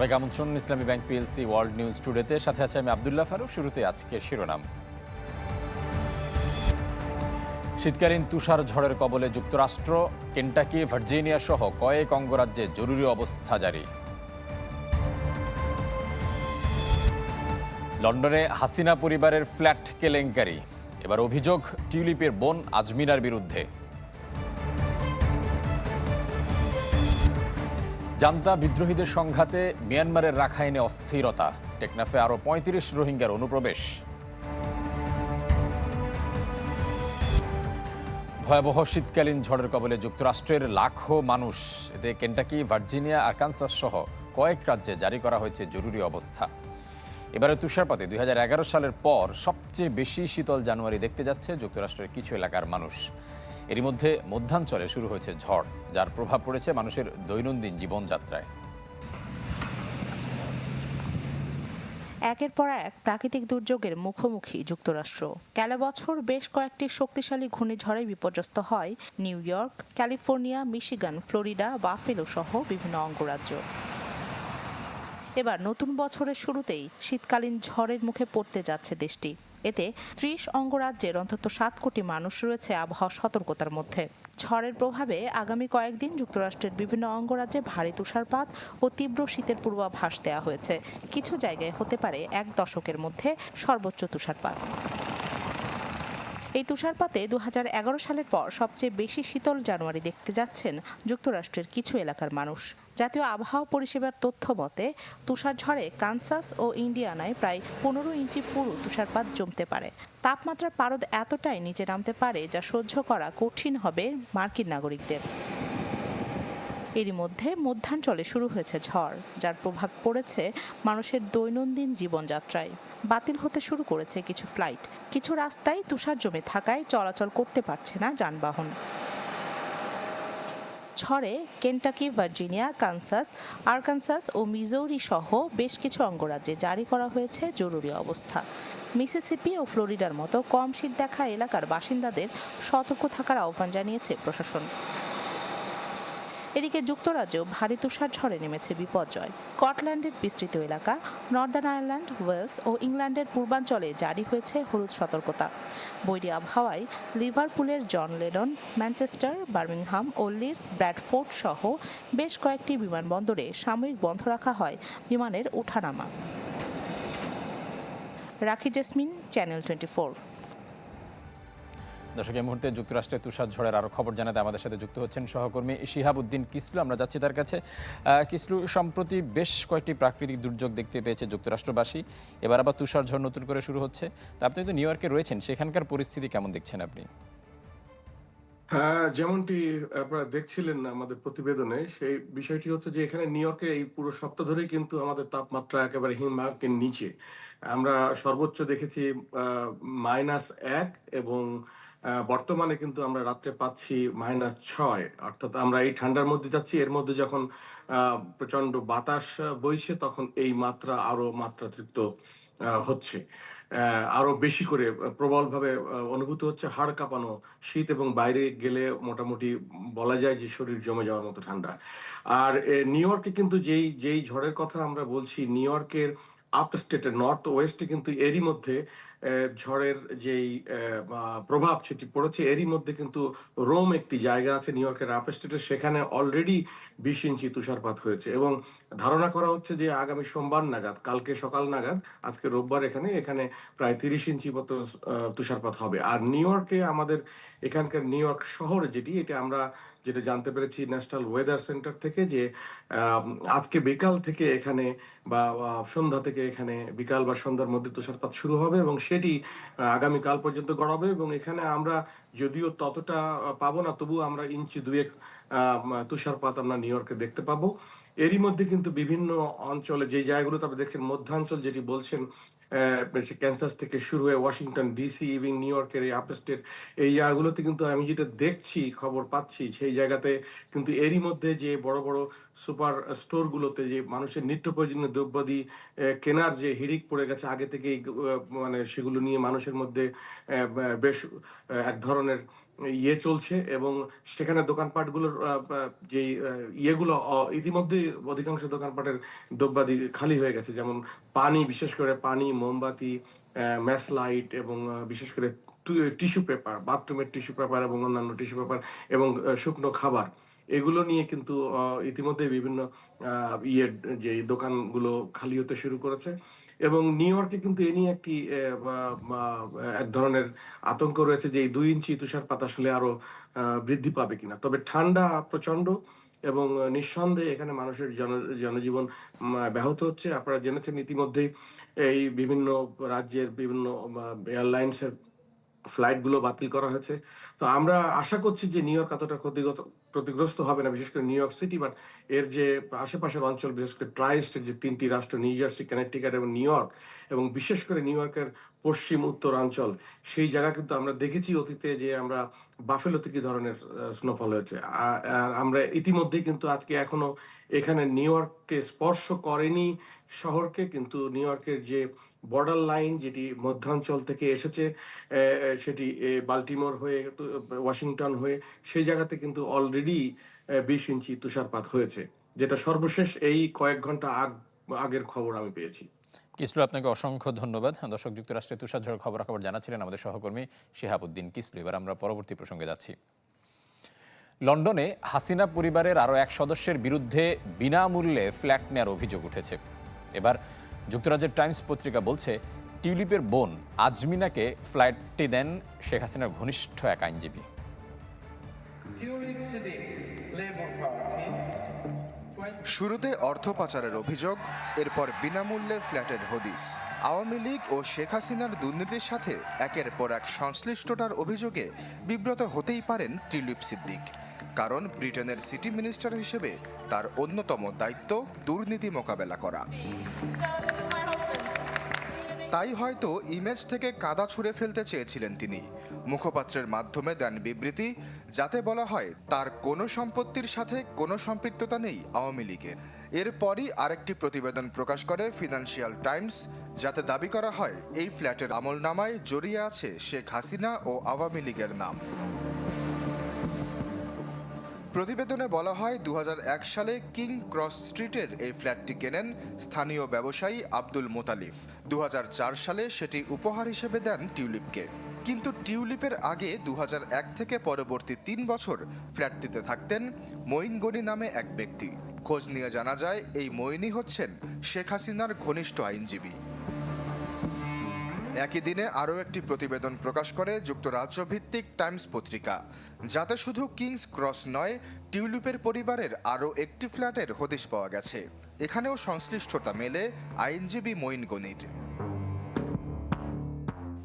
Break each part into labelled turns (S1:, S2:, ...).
S1: সবাইকে আমন্ত্রণ, Islami bank PLC world news টুডেতে। সাথে আছে আমি আবদুল্লাহ ফারুক শুরুতে আজকের শিরোনাম। শীতকালীন তুষার ঝড়ের কবলে যুক্তরাষ্ট্র, কেন্টাকি, ভার্জিনিয়া সহ কয়েক অঙ্গরাজ্যে জরুরি অবস্থা জারি। লন্ডনে হাসিনা পরিবারের ফ্ল্যাট কেলেঙ্কারি। এবার অভিযোগ, টিউলিপের বোন আজমিনার বিরুদ্ধে। জান্তা বিদ্রোহীদের সংঘাতে মিয়ানমারের রাখাইনে অস্থিরতা। টেকনাফে আরও পঁয়ত্রিশ রোহিঙ্গার অনুপ্রবেশ। ভয়াবহ শীতকালীন ঝড়ের কবলে যুক্তরাষ্ট্রের লাখো মানুষ। এতে কেন্টাকি, ভার্জিনিয়া, আর কানসাস সহ কয়েক রাজ্যে জারি করা হয়েছে জরুরি অবস্থা। এবারে তুষারপাতে দুই হাজার এগারো সালের পর সবচেয়ে বেশি শীতল জানুয়ারি দেখতে যাচ্ছে যুক্তরাষ্ট্রের কিছু এলাকার মানুষ। এরই মধ্যে মধ্যাঞ্চলে শুরু হয়েছে ঝড়, যার প্রভাব পড়েছে মানুষের দৈনন্দিন জীবনযাত্রায়।
S2: একের পর এক প্রাকৃতিক দুর্যোগের মুখোমুখি যুক্তরাষ্ট্র। গেল বছর বেশ কয়েকটি শক্তিশালী ঘূর্ণিঝড়ে বিপর্যস্ত হয় New York, California, Michigan, Florida, Buffalo সহ বিভিন্ন অঙ্গরাজ্য। এবার নতুন বছরের শুরুতেই শীতকালীন ঝড়ের মুখে পড়তে যাচ্ছে দেশটি। এতে ত্রিশ অঙ্গরাজ্যের অন্তত সাত কোটি মানুষ রয়েছে আবহাওয়া সতর্কতার মধ্যে। ঝড়ের প্রভাবে আগামী কয়েকদিন যুক্তরাষ্ট্রের বিভিন্ন অঙ্গরাজ্যে ভারী তুষারপাত ও তীব্র শীতের পূর্বাভাস দেওয়া হয়েছে। কিছু জায়গায় হতে পারে এক দশকের মধ্যে সর্বোচ্চ তুষারপাত। এই তুষারপাতে দু হাজার এগারো সালের পর সবচেয়ে বেশি শীতল জানুয়ারি দেখতে যাচ্ছেন যুক্তরাষ্ট্রের কিছু এলাকার মানুষ। জাতীয় আবহাওয়া পরিষেবার তথ্য মতে, তুষার ঝড়ে কানসাস ও ইন্ডিয়ানায় প্রায় পনেরো ইঞ্চি পুরো তুষারপাত জমতে পারে। তাপমাত্রার পারদ এতটাই নিচে নামতে পারে, যা সহ্য করা কঠিন হবে মার্কিন নাগরিকদের। এরই মধ্যে মধ্যাঞ্চলে শুরু হয়েছে ঝড়, যার প্রভাব পড়েছে মানুষের দৈনন্দিন জীবনযাত্রায়। বাতিল হতে শুরু করেছে কিছু ফ্লাইট। কিছু রাস্তায় তুষার জমে থাকায় চলাচল করতে পারছে না যানবাহন। ঝড়ে কেন্টাকি, ভার্জিনিয়া, কানসাস, আরকানসাস ও মিজৌরি সহ বেশ কিছু অঙ্গরাজ্যে জারি করা হয়েছে জরুরি অবস্থা। মিসিসিপি ও ফ্লোরিডার মতো কম শীত দেখা এলাকার বাসিন্দাদের সতর্ক থাকার আহ্বান জানিয়েছে প্রশাসন। এদিকে যুক্তরাজ্যেও ভারী তুষার ঝড়ে নেমেছে বিপর্যয়। স্কটল্যান্ডের বিস্তৃত এলাকা, নর্দার্ন আয়ারল্যান্ড, ওয়েলস ও ইংল্যান্ডের পূর্বাঞ্চলে জারি হয়েছে হলুদ সতর্কতা। বৈরী আবহাওয়ায় লিভারপুলের জন লেডন, ম্যানচেস্টার, বার্মিংহাম ও লিডস ব্র্যাডফোর্ড সহ বেশ কয়েকটি বিমানবন্দরে সাময়িক বন্ধ রাখা হয় বিমানের ওঠানামা। রাখি জেসমিন, চ্যানেল টোয়েন্টি
S1: দর্শক, এই মুহূর্তে যুক্তরাষ্ট্রের তুষার ঝড়ের আরও খবর জানাতে আমাদের সাথে যুক্ত হচ্ছেন সহকর্মী শিহাবুদ্দিন কিসলু। আমরা যাচ্ছি তার কাছে। কিসলু, সম্প্রতি বেশ কয়েকটি প্রাকৃতিক দুর্যোগ দেখতে পেয়েছে যুক্তরাষ্ট্রবাসী। এবার আবার তুষার ঝড় নতুন করে শুরু হচ্ছে। তা আপনি তো নিউ ইয়র্কে রয়েছেন, সেখানকার পরিস্থিতি কেমন দেখছেন আপনি?
S3: হ্যাঁ যেমনটি আপনারা দেখছিলেন আমাদের প্রতিবেদনে, সেই বিষয়টি হচ্ছে যে এখানে নিউ ইয়র্কে এই পুরো সপ্তাহ ধরেই কিন্তু আমাদের তাপমাত্রা একেবারে হিমবাহের নিচে। আমরা সর্বোচ্চ দেখেছি মাইনাস এক এবং বর্তমানে কিন্তু আমরা রাত্রে পাচ্ছি মাইনাস ছয়। অর্থাৎ আমরা এই ঠান্ডার মধ্যে যাচ্ছি, এর মধ্যে যখন প্রচণ্ড বাতাস বইছে, তখন এই মাত্রা আরও মাত্রাতিরিক্ত হচ্ছে। আরও বেশি করে প্রবলভাবে অনুভূত হচ্ছে হাড় কাঁপানো, শীত এবং বাইরে গেলে মোটামুটি বলা যায় যে শরীর জমে যাওয়ার মতো ঠান্ডা। আর নিউ ইয়র্কে কিন্তু যেই যেই ঝড়ের কথা আমরা বলছি, নিউ ইয়র্কের আপ স্টেটে নর্থ ওয়েস্টে কিন্তু এরই মধ্যে ঝড়ের যেই প্রভাব সেটি পড়েছে, এরই মধ্যে কিন্তু রোম একটি জায়গা আছে, নিউ ইয়র্কের আপ সেখানে অলরেডি বিশ ইঞ্চি তুষারপাত হয়েছে এবং ধারণা করা হচ্ছে যে আগামী সোমবার নাগাদ, কালকে সকাল নাগাদ, আজকে রোববার এখানে এখানে প্রায় তিরিশ ইঞ্চি মতো তুষারপাত হবে। আর নিউ ইয়র্কে আমাদের এখানকার নিউ ইয়র্ক শহর যেটি, এটা আমরা যেটা জানতে পেরেছি ন্যাশনাল ওয়েদার সেন্টার থেকে যে আজকে বিকাল থেকে এখানে বা সন্ধ্যা থেকে এখানে বিকাল বা সন্ধ্যার মধ্যে তুষারপাত শুরু হবে এবং সেটি আগামীকাল পর্যন্ত গড়াবে এবং এখানে আমরা যদিও ততটা পাবো না, তবু আমরা ইঞ্চি দুয়েক তুষারপাত আমরা নিউ ইয়র্কে দেখতে পাবো। এরই মধ্যে কিন্তু বিভিন্ন অঞ্চলে যে জায়গাগুলোতে তারপরে দেখছেন, মধ্যাঞ্চল যেটি বলছেন ক্যান্সাস থেকে শুরু হয়ে ওয়াশিংটন ডিসি ইভিং নিউ ইয়র্কের এই আপস্টেট এই জায়গাগুলোতে কিন্তু আমি যেটা দেখছি, খবর পাচ্ছি, সেই জায়গাতে কিন্তু এরই মধ্যে যে বড় বড় সুপার স্টোরগুলোতে যে মানুষের নিত্য প্রয়োজনীয় দ্রব্যাদি কেনার যে হিড়িক পড়ে গেছে, আগে থেকেই মানে সেগুলো নিয়ে মানুষের মধ্যে বেশ এক ধরনের ইয়ে চলছে এবং সেখানে দোকানপাটগুলোর যে ইয়েগুলো ইতিমধ্যে অধিকাংশ দোকানপাটের দ্রব্যাদি খালি হয়ে গেছে। যেমন পানি, বিশেষ করে পানি, মোমবাতি ম্যাস লাইট এবং বিশেষ করে টিস্যু পেপার, বাথরুমের টিস্যু পেপার এবং অন্যান্য টিস্যু পেপার এবং শুকনো খাবার। এগুলো নিয়ে কিন্তু ইতিমধ্যে বিভিন্ন ইয়ে যে দোকানগুলো খালি হতে শুরু করেছে। এবং নিউ ইয়র্কে কিন্তু এ নিয়ে একটি এক ধরনের আতঙ্ক রয়েছে যে এই দুই ইঞ্চি তুষারপাত আসলে আরও বৃদ্ধি পাবে কিনা। তবে ঠান্ডা প্রচণ্ড এবং নিঃসন্দেহে এখানে মানুষের জন, জনজীবন ব্যাহত হচ্ছে। আপনারা জেনেছেন ইতিমধ্যেই এই বিভিন্ন রাজ্যের বিভিন্ন এয়ারলাইন্সের ফ্লাইটগুলো বাতিল করা হয়েছে। তো আমরা আশা করছি যে নিউ ইয়র্ক এতটা ক্ষতিগত ক্ষতিগ্রস্ত হবে না, বিশেষ করে নিউ ইয়র্ক সিটি বাট এর যে আশেপাশের অঞ্চল, বিশেষ করে ট্রাই স্টেট যে তিনটি রাষ্ট্র, নিউ জার্সি কানেকটিকাট এবং নিউ ইয়র্ক, এবং বিশেষ করে নিউ ইয়র্কের পশ্চিম উত্তরাঞ্চল সেই জায়গা কিন্তু আমরা দেখেছি অতীতে যে আমরা বাফেলোতে কি ধরনের স্নোফল হয়েছে। আর আমরা ইতিমধ্যেই কিন্তু আজকে এখনও এখানে নিউ ইয়র্ককে স্পর্শ করেনি শহরকে, কিন্তু নিউ ইয়র্কের যে বর্ডার লাইন যেটি মধ্যাঞ্চল থেকে এসেছে সেটি বাল্টিমোর হয়ে ওয়াশিংটন হয়ে, সেই জায়গাতে কিন্তু অলরেডি বিশ ইঞ্চি তুষারপাত হয়েছে, যেটা সর্বশেষ এই কয়েক ঘণ্টা আগ, আগের খবর আমি পেয়েছি।
S1: কিসলু, আপনাকে অসংখ্য ধন্যবাদ। দর্শক যুক্তরাষ্ট্রের তুষার ঝড় খবরাখবর জানাচ্ছিলেন আমাদের সহকর্মী শিহাবুদ্দিন কিসলু। এবার আমরা পরবর্তী প্রসঙ্গে যাচ্ছি। লন্ডনে হাসিনা পরিবারের আরও এক সদস্যের বিরুদ্ধে বিনামূল্যে ফ্ল্যাট নেওয়ার অভিযোগ উঠেছে। এবার যুক্তরাজ্যের টাইমস পত্রিকা বলছে, টিউলিপের বোন আজমিনাকে ফ্ল্যাটটি দেন শেখ হাসিনার ঘনিষ্ঠ এক আইনজীবী.
S4: শুরুতে অর্থ পাচারের অভিযোগ, এরপর বিনামূল্যে ফ্ল্যাটের হদিস আওয়ামী লীগ ও শেখ হাসিনার দুর্নীতির সাথে একের পর এক সংশ্লিষ্টতার অভিযোগে বিব্রত হতেই পারেন টিউলিপ সিদ্দিক কারণ ব্রিটেনের সিটি মিনিস্টার হিসেবে তার অন্যতম দায়িত্ব দুর্নীতি মোকাবেলা করা। তাই হয়তো ইমেজ থেকে কাদা ছুঁড়ে ফেলতে চেয়েছিলেন তিনি। মুখপাত্রের মাধ্যমে দেন বিবৃতি, যাতে বলা হয় তার কোনো সম্পত্তির সাথে কোনো সম্পৃক্ততা নেই আওয়ামী লীগের। এরপরই আরেকটি প্রতিবেদন প্রকাশ করে ফিনান্সিয়াল টাইমস, যাতে দাবি করা হয় এই ফ্ল্যাটের আমলনামায় জড়িয়ে আছে শেখ হাসিনা ও আওয়ামী লীগের নাম। প্রতিবেদনে বলা হয় দু হাজার এক সালে কিং ক্রস স্ট্রিটের এই ফ্ল্যাটটি কেনেন স্থানীয় ব্যবসায়ী আব্দুল মোতালিফ। দু হাজার চার সালে সেটি উপহার হিসেবে দেন টিউলিপকে। কিন্তু টিউলিপের আগে দু হাজার এক থেকে পরবর্তী তিন বছর ফ্ল্যাটটিতে থাকতেন মঈন গনি নামে এক ব্যক্তি। খোঁজ নিয়ে জানা যায়, এই মঈনই হচ্ছেন শেখ হাসিনার ঘনিষ্ঠ আইনজীবী। একই দিনে আরও একটি প্রতিবেদন প্রকাশ করে যুক্তরাজ্য ভিত্তিক টাইমস পত্রিকা। যাতে শুধু কিংস ক্রস নয়, টিউলিপের পরিবারের আরও একটি ফ্ল্যাটের হদিশ পাওয়া গেছে। এখানেও সংশ্লিষ্টতা মেলে আইনজীবী মঈন গনির।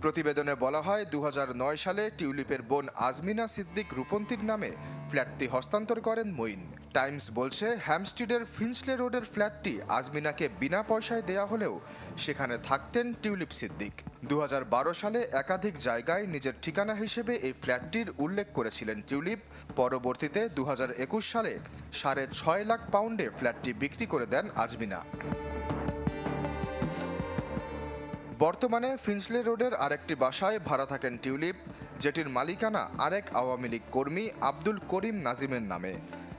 S4: প্রতিবেদনে বলা হয় দু হাজার নয় সালে টিউলিপের বোন আজমিনা সিদ্দিক রূপন্তীর নামে ফ্ল্যাটটি হস্তান্তর করেন মঈন। টাইমস বলছে, হ্যামস্টিডের ফিন্সলে রোডের ফ্ল্যাটটি আজমিনাকে বিনা পয়সায় দেয়া হলেও সেখানে থাকতেন টিউলিপ সিদ্দিক। দু হাজার বারো সালে একাধিক জায়গায় নিজের ঠিকানা হিসেবে এই ফ্ল্যাটটির উল্লেখ করেছিলেন টিউলিপ। পরবর্তীতে দু হাজার একুশ সালে সাড়ে ছয় লাখ পাউন্ডে ফ্ল্যাটটি বিক্রি করে দেন আজমিনা। বর্তমানে ফিন্সলে রোডের আরেকটি বাসায় ভাড়া থাকেন টিউলিপ, যেটির মালিকানা আরেক আওয়ামী লীগ কর্মী আব্দুল করিম নাজিমের নামে।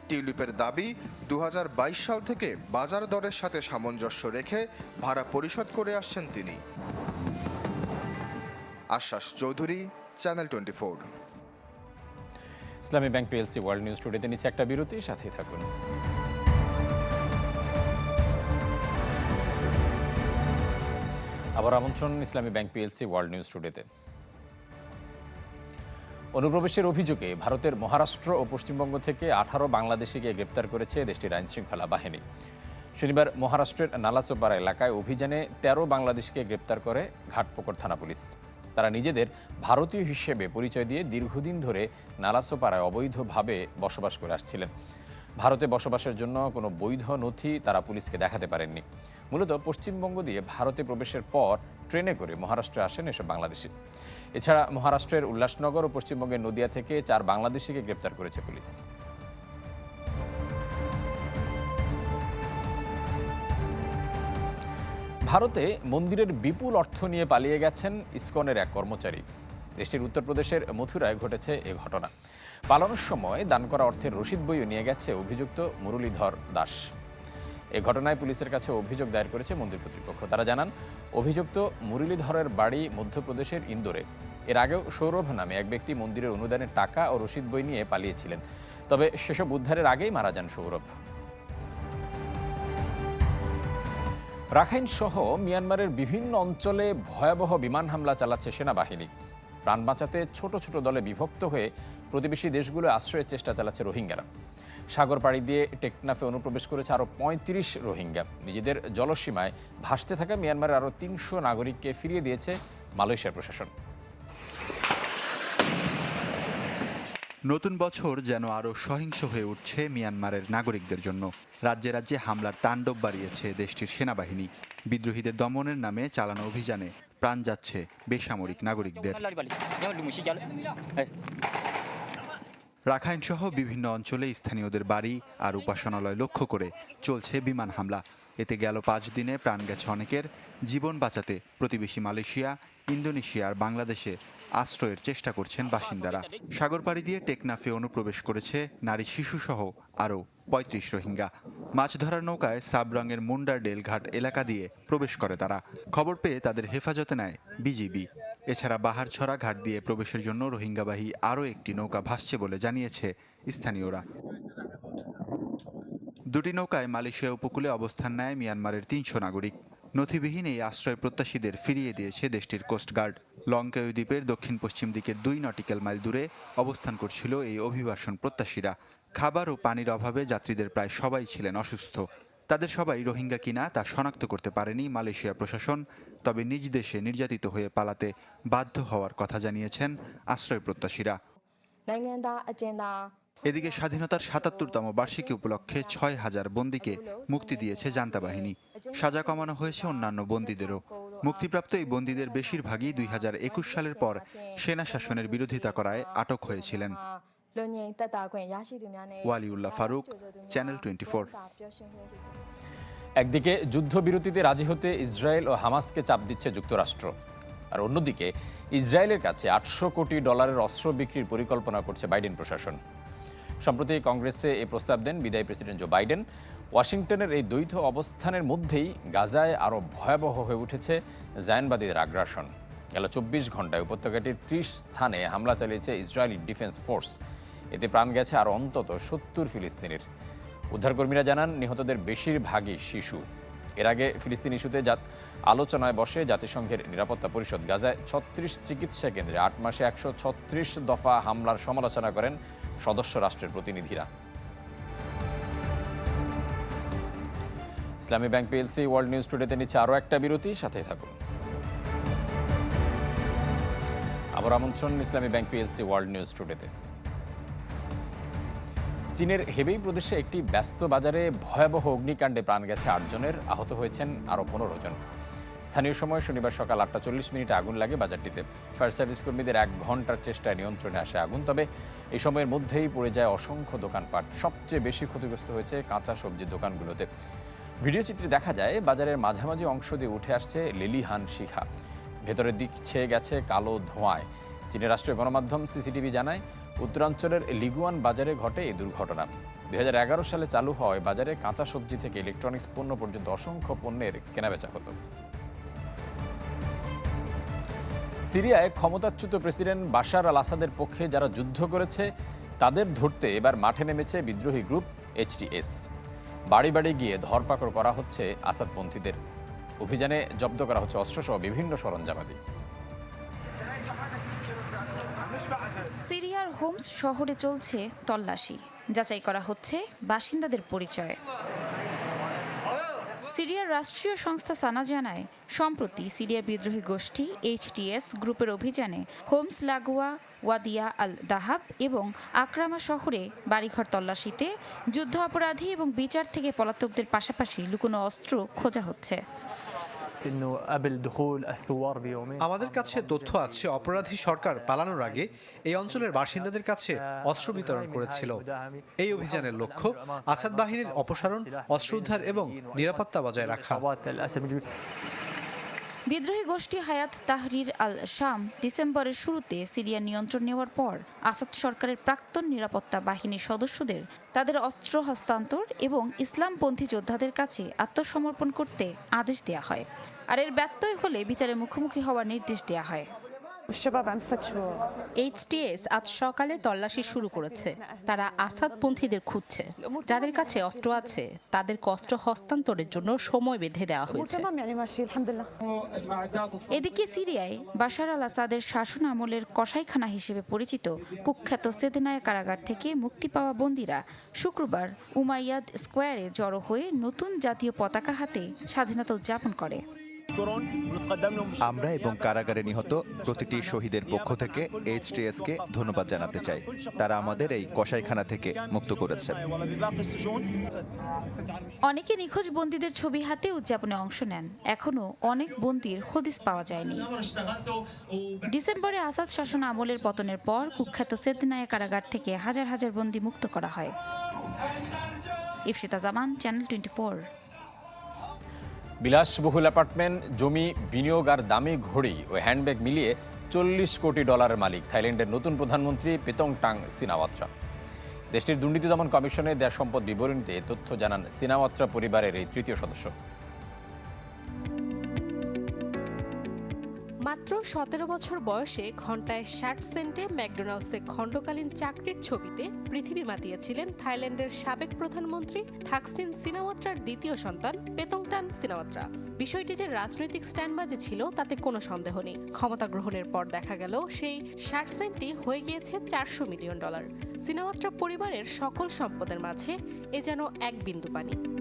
S4: টিউলিপের দাবি, দুহাজার বাইশ সাল থেকে বাজার দরের সাথে সামঞ্জস্য রেখে ভাড়া পরিশোধ করে আসছেন তিনি। আশ্বাস Chowdhury, channel twenty four.
S1: Islami bank PLC world news টুডেতে নিচ্ছে একটা বিরতি, সাথেই থাকুন। আবার আমন্ত্রণ Islami bank PLC world news টুডেতে। অনুপ্রবেশের অভিযোগে ভারতের মহারাষ্ট্র ও পশ্চিমবঙ্গ থেকে আঠারো বাংলাদেশিকে গ্রেপ্তার করেছে দেশটির আইনশৃঙ্খলা বাহিনী। শনিবার মহারাষ্ট্রের নালাসোপাড়া এলাকায় অভিযানে তেরো বাংলাদেশিকে গ্রেপ্তার করে ঘাটপোকর থানা পুলিশ। তারা নিজেদের ভারতীয় হিসেবে পরিচয় দিয়ে দীর্ঘদিন ধরে নালাসোপাড়ায় অবৈধভাবে বসবাস করে আসছিলেন। ভারতে বসবাসের জন্য কোনো বৈধ নথি তারা পুলিশকে দেখাতে পারেননি। মূলত পশ্চিমবঙ্গ দিয়ে ভারতে প্রবেশের পর ট্রেনে করে মহারাষ্ট্রে আসেন এসব বাংলাদেশি। এছাড়া মহারাষ্ট্রের উল্লাসনগর ও পশ্চিমবঙ্গের নদিয়া থেকে চার বাংলাদেশিকে গ্রেপ্তার করেছে পুলিশ। ভারতে মন্দিরের বিপুল অর্থ নিয়ে পালিয়ে গেছেন ইসকনের এক কর্মচারী। দেশটির উত্তরপ্রদেশের মথুরায় ঘটেছে এ ঘটনা। পালানোর সময় দান করা অর্থের রসিদ বইও নিয়ে গেছে অভিযুক্ত মুরলীধর দাস। এ ঘটনায় পুলিশের কাছে অভিযোগ দায়ের করেছে মন্দির কর্তৃপক্ষ। তারা জানান, অভিযুক্ত মুরলীধরের বাড়ি মধ্যপ্রদেশের ইন্দোরে। এর আগেও সৌরভ নামে এক ব্যক্তি মন্দিরের অনুদানের টাকা ও রসিদ বই নিয়ে পালিয়েছিলেন। তবে সেসব উদ্ধারের আগেই মারা যান সৌরভ। রাখাইন সহ মিয়ানমারের বিভিন্ন অঞ্চলে ভয়াবহ বিমান হামলা চালাচ্ছে সেনাবাহিনী। প্রাণ বাঁচাতে ছোট ছোট দলে বিভক্ত হয়ে প্রতিবেশী দেশগুলো আশ্রয়ের চেষ্টা চালাচ্ছে রোহিঙ্গারা। সাগর পাড়ি দিয়ে টেকনাফে অনুপ্রবেশ করেছে আরও পঁয়ত্রিশ রোহিঙ্গা। নিজেদের জলসীমায় ভাসতে থাকা মিয়ানমারের আরও তিনশো নাগরিককে ফিরিয়ে দিয়েছে মালয়েশিয়ার প্রশাসন।
S5: নতুন বছর যেন আরও সহিংস হয়ে উঠছে মিয়ানমারের নাগরিকদের জন্য। রাজ্যে রাজ্যে হামলার তাণ্ডব বাড়িয়েছে দেশটির সেনাবাহিনী। বিদ্রোহীদের দমনের নামে চালানো অভিযানে প্রাণ যাচ্ছে বেসামরিক নাগরিকদের। রাখাইন সহ বিভিন্ন অঞ্চলে স্থানীয়দের বাড়ি আর উপাসনালয় লক্ষ্য করে চলছে বিমান হামলা। এতে গেল পাঁচ দিনে প্রাণ গেছে অনেকের। জীবন বাঁচাতে প্রতিবেশী মালয়েশিয়া, ইন্দোনেশিয়া আর বাংলাদেশে আশ্রয়ের চেষ্টা করছেন বাসিন্দারা। সাগর পাড়ি দিয়ে টেকনাফে অনুপ্রবেশ করেছে নারী শিশুসহ আরও পঁয়ত্রিশ রোহিঙ্গা। মাছ ধরার নৌকায় সাবরঙের মুন্ডারডেল ঘাট এলাকা দিয়ে প্রবেশ করে তারা। খবর পেয়ে তাদের হেফাজতে নেয় বিজিবি। এছাড়া বাহারছড়া ঘাট দিয়ে প্রবেশের জন্য রোহিঙ্গাবাহী আরও একটি নৌকা ভাসছে বলে জানিয়েছে স্থানীয়রা। দুটি নৌকায় মালয়েশিয়া উপকূলে অবস্থান নেয় মিয়ানমারের তিনশো নাগরিক। নথিবিহীন এই আশ্রয় প্রত্যাশীদের ফিরিয়ে দিয়েছে দেশটির কোস্টগার্ড লঙ্কায়ু দ্বীপের দক্ষিণ পশ্চিম দিকের দুই নটিক্যাল মাইল দূরে অবস্থান করছিল এই অভিবাসন প্রত্যাশীরা। খাবার ও পানির অভাবে যাত্রীদের প্রায় সবাই ছিলেন অসুস্থ। তাদের সবাই রোহিঙ্গা কিনা তা শনাক্ত করতে পারেনি মালয়েশিয়া প্রশাসন, তবে নিজ দেশে নির্যাতিত হয়ে পালাতে বাধ্য হওয়ার কথা জানিয়েছেন আশ্রয় প্রত্যাশীরা এদিকে স্বাধীনতার সাতাত্তরতম বার্ষিকী উপলক্ষে ছয় হাজার বন্দীকে মুক্তি দিয়েছে জান্তা বাহিনী। সাজা কমানো হয়েছে অন্যান্য বন্দীদেরও। মুক্তিপ্রাপ্ত এই বন্দীদের বেশিরভাগই দুই হাজার একুশ সালের পর সেনা শাসনের বিরোধিতা করায় আটক হয়েছিলেন।
S6: လွန်ငင်တက်တာခွင့်ရရှိသူများနဲ့
S5: Waliullah Faruk channel twenty four
S6: ပြောရှင်းခွင့်ရှိတယ်
S1: একদিকে যুদ্ধবিরতিতে রাজি হতে ইসরায়েল ও হামাসকে চাপ দিচ্ছে যুক্তরাষ্ট্র আর অন্যদিকে ইসরায়েলের কাছে আটশো কোটি ডলারের অস্ত্র বিক্রির পরিকল্পনা করছে বাইডেন প্রশাসন সম্প্রতি কংগ্রেসে এই প্রস্তাব দেন বিদায়ী প্রেসিডেন্ট জো বাইডেন ওয়াশিংটনের এই দ্বৈত অবস্থানের মধ্যেই গাজায় আরও ভয়াবহ হয়ে উঠেছে জায়নবাদীদের আগ্রাসন গেল চব্বিশ ঘন্টায় উপত্যকাটির ত্রিশ স্থানে হামলা চালিয়েছে ইসরায়েলি ডিফেন্স ফোর্স এতে প্রাণ গেছে আর অন্তত সত্তর ফিলিস্তিনির। উদ্ধারকর্মীরা জানান, নিহতদের বেশিরভাগই শিশু। এর আগে ফিলিস্তিন ইস্যুতে আলোচনায় বসে জাতিসংঘের নিরাপত্তা পরিষদ গাজায় ছত্রিশ চিকিৎসা কেন্দ্রে আট মাসে একশো ছত্রিশ দফা হামলার সমালোচনা করেন সদস্য রাষ্ট্রের প্রতিনিধিরা। Islami bank PLC world news টুডেতে নিচ্ছে আরও একটা বিরতি সাথে থাকুন। আবার আমন্ত্রণ Islami bank PLC world news টুডেতে। চীনের হেবেই প্রদেশে একটি ব্যস্ত বাজারে ভয়াবহ অগ্নিকাণ্ডে প্রাণ গেছে আটজনের। আহত হয়েছেন আরও পনেরো জন। স্থানীয় সময় শনিবার সকাল আটটা চল্লিশ মিনিটে আগুন লাগে বাজারটিতে। ফায়ার সার্ভিস কর্মীদের এক ঘণ্টার চেষ্টায় নিয়ন্ত্রণে আসে আগুন, তবে এই সময়ের মধ্যেই পড়ে যায় অসংখ্য দোকানপাট। সবচেয়ে বেশি ক্ষতিগ্রস্ত হয়েছে কাঁচা সবজির দোকানগুলোতে। ভিডিও চিত্রে দেখা যায়, বাজারের মাঝামাঝি অংশ দিয়ে উঠে আসছে লিলিহান শিখা। ভেতরের দিক ছেয়ে গেছে কালো ধোঁয়ায়। চীনের রাষ্ট্রীয় গণমাধ্যম সিসিটিভি জানায় উত্তরাঞ্চলের লিগুয়ান বাজারে ঘটে এই দুর্ঘটনা। দুই হাজার এগারো সালে চালু হয় বাজারে কাঁচা সবজি থেকে ইলেকট্রনিক্স পণ্য পর্যন্ত অসংখ্য পণ্যের কেনাবেচা হতো। সিরিয়ায় ক্ষমতাচ্যুত প্রেসিডেন্ট বাশার আল আসাদের পক্ষে যারা যুদ্ধ করেছে, তাদের ধরতে এবার মাঠে নেমেছে বিদ্রোহী গ্রুপ এইচটিএস বাড়ি বাড়ি গিয়ে ধরপাকড় করা হচ্ছে আসাদপন্থীদের। অভিযানে জব্দ করা হচ্ছে অস্ত্রসহ বিভিন্ন সরঞ্জামাদি।
S7: সিরিয়ার হোমস শহরে চলছে তল্লাশি। যাচাই করা হচ্ছে বাসিন্দাদের পরিচয়। সিরিয়ার রাষ্ট্রীয় সংস্থা সানা জানায়, সম্প্রতি সিরিয়ার বিদ্রোহী গোষ্ঠী এইচটিএস গ্রুপের অভিযানে হোমস লাগোয়া, ওয়াদিয়া আল দাহাব এবং আকরামা শহরে বাড়িঘর তল্লাশিতে যুদ্ধ অপরাধী এবং বিচার থেকে পলাতকদের পাশাপাশি লুকোনো অস্ত্র খোঁজা হচ্ছে।
S8: আমাদের কাছে তথ্য আছে অপরাধী সরকার পালানোর আগে এই অঞ্চলের বাসিন্দাদের কাছে অস্ত্র বিতরণ করেছিল। এই অভিযানের লক্ষ্য আসাদ বাহিনীর অপসারণ অস্ত্র উদ্ধার এবং নিরাপত্তা বজায় রাখা।
S7: বিদ্রোহী গোষ্ঠী হায়াত তাহরির আল শাম ডিসেম্বরের শুরুতে সিরিয়া নিয়ন্ত্রণ নেওয়ার পর আসাদ সরকারের প্রাক্তন নিরাপত্তা বাহিনীর সদস্যদের তাদের অস্ত্র হস্তান্তর এবং ইসলামপন্থী যোদ্ধাদের কাছে আত্মসমর্পণ করতে আদেশ দেওয়া হয়। আর এর ব্যত্যয় হলে বিচারের মুখোমুখি হওয়ার নির্দেশ দেওয়া হয়।
S2: এইচটিএস আজ সকালে তল্লাশি শুরু করেছে। তারা আসাদপন্থীদের খুঁজছে। যাদের কাছে অস্ত্র আছে তাদের অস্ত্র হস্তান্তরের জন্য সময় বেঁধে দেওয়া হয়েছে।
S7: এদিকে সিরিয়ায় বাশার আল আসাদের শাসন আমলের কসাইখানা হিসেবে পরিচিত কুখ্যাত সেদেনায়া কারাগার থেকে মুক্তি পাওয়া বন্দীরা শুক্রবার উমাইয়াদ স্কোয়ারে জড়ো হয়ে নতুন জাতীয় পতাকা হাতে স্বাধীনতা উদযাপন করে।
S5: আমরা এবং কারাগারে নিহত প্রতিটি শহীদের পক্ষ থেকে এইচটিএস কে ধন্যবাদ জানাতে চাই। তারা আমাদের এই কসাইখানা থেকে মুক্ত করেছে।
S7: অনেকে নিখোঁজ বন্দীদের ছবি হাতে উদযাপনে অংশ নেন। এখনও অনেক বন্দীর হদিস পাওয়া যায়নি। ডিসেম্বরে আসাদ শাসন আমলের পতনের পর কুখ্যাত সেদনায়া কারাগার থেকে হাজার হাজার বন্দী মুক্ত করা হয়। ইফসিতা জামান, চ্যানেল টোয়েন্টি
S1: বিলাসবহুল অ্যাপার্টমেন্ট, জমি, বিনিয়োগ আর দামি ঘড়ি ও হ্যান্ডব্যাগ মিলিয়ে চল্লিশ কোটি ডলারের মালিক থাইল্যান্ডের নতুন প্রধানমন্ত্রী পেতং টাং সিনাওয়াত্রা। দেশটির দুর্নীতি দমন কমিশনে দেয়া সম্পদ বিবরণীতে তথ্য জানান সিনাওয়াত্রা পরিবারের এই তৃতীয় সদস্য।
S9: মাত্র সতেরো বছর বয়সে ঘন্টায় ষাট সেন্টে ম্যাকডোনাল্ডসে খণ্ডকালীন চাকরির ছবিতে পৃথিবী মাতিয়েছিলেন থাইল্যান্ডের সাবেক প্রধানমন্ত্রী থাকসিন সিনাওয়াত্রার দ্বিতীয় সন্তান পেতংটান সিনাওয়াত্রা। বিষয়টি যে রাজনৈতিক স্ট্যান্ডবাজি ছিল তাতে কোনো সন্দেহ নেই। ক্ষমতা গ্রহণের পর দেখা গেল সেই ষাট সেন্টটি হয়ে গিয়েছে চারশো মিলিয়ন ডলার। সিনাওয়াত্রা পরিবারের সকল সম্পদের মাঝে এ যেন এক বিন্দু পানি।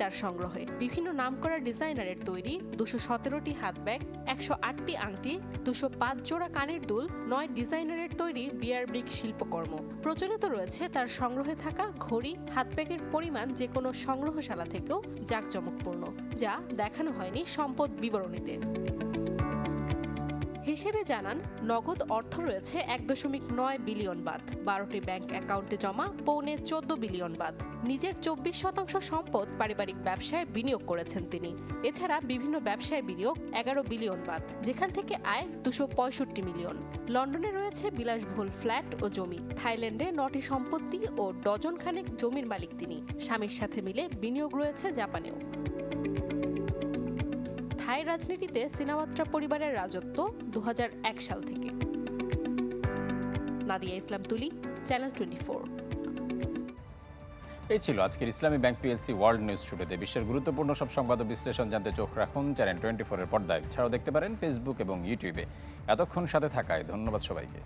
S9: তার সংগ্রহে। বিভিন্ন নামকরা ডিজাইনারের তৈরি দুশো সতেরোটি হাত ব্যাগ একশো আটটি আংটি, দুশো পাঁচ জোড়া কানের দুল, নয় ডিজাইনারের তৈরি বিয়ার ব্রিক শিল্পকর্ম। প্রচলিত রয়েছে তার সংগ্রহে থাকা ঘড়ি হাত ব্যাগের পরিমাণ যে কোনো সংগ্রহশালা থেকেও জাঁকজমকপূর্ণ, যা দেখানো হয়নি সম্পদ বিবরণীতে। হিসেবে জানান, নগদ অর্থ রয়েছে এক দশমিক নয় বিলিয়ন বাদ। বারোটি ব্যাংক অ্যাকাউন্টে জমা, পৌনে চোদ্দ বিলিয়ন বাদ। নিজের চব্বিশ শতাংশ সম্পদ পারিবারিক ব্যবসায় বিনিয়োগ করেছেন তিনি। এছাড়া বিভিন্ন ব্যবসায় বিনিয়োগ এগারো বিলিয়ন বাদ, যেখান থেকে আয় দুশো পঁয়ষট্টি মিলিয়ন। লন্ডনে রয়েছে বিলাসবহুল ফ্ল্যাট ও জমি। থাইল্যান্ডে নটি সম্পত্তি ও ডজন খানেক জমির মালিক তিনি। স্বামীর সাথে মিলে বিনিয়োগ রয়েছে জাপানেও। থাই রাজনীতিতে সিনাওয়াত্রা পরিবারের রাজত্ব দু সাল থেকে। নাদিয়া ইসলাম তুলি, চ্যানেল টোয়েন্টি
S1: এই ছিল আজকের Islami bank PLC world news স্টুডিওতে বিশ্বের গুরুত্বপূর্ণ সব সংবাদ বিশ্লেষণ জানতে চোখ রাখুন চ্যানেল টোয়েন্টি ফোরের পর্দায়। ছাড়াও দেখতে পারেন ফেসবুক এবং ইউটিউবে এতক্ষণ সাথে থাকায় ধন্যবাদ সবাইকে।